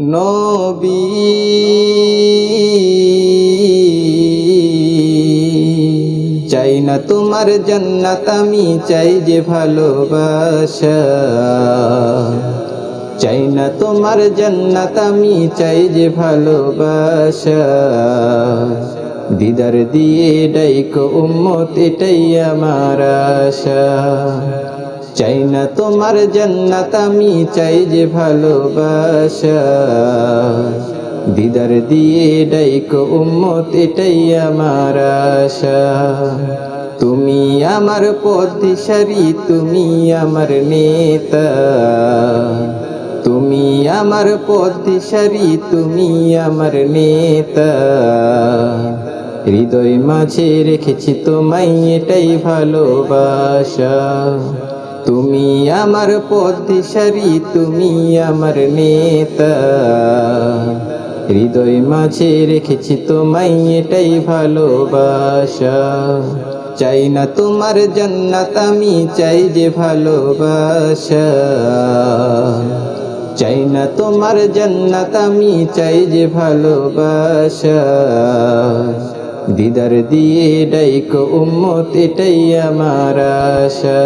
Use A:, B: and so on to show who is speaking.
A: নবী। চাই না তোমার জান্নাত, আমি চাই যে ভালোবাসা। চাই না তোমার জান্নাত, আমি চাই যে ভালোবাসা। দিদার দিয়ে ডাইকো উম্মত, এটাই আমার আশা। চাই না তোমার জান্নাত, আমি চাই যে ভালোবাসা। দিদার দিয়ে ডাইকো উম্মত, এটাই আমার আশা। তুমি আমার পথ দিশারি তুমি আমার নেতা। তুমি আমার পথ দিশারি তুমি আমার নেতা। হৃদয় মাঝে রেখেছি তোমায়, এটাই ভালোবাসা। আমার পথ দিশারি তুমি আমার নেতা। হৃদয় মাঝে রেখেছি তোমায়, এটাই ভালোবাসা। চাই না তোমার জান্নাত, আমি চাই যে ভালোবাসা। চাই না তোমার জান্নাত, আমি চাই যে ভালোবাসা। দিদার দিয়ে ডাইকো উম্মত, এটাই আমার আশা।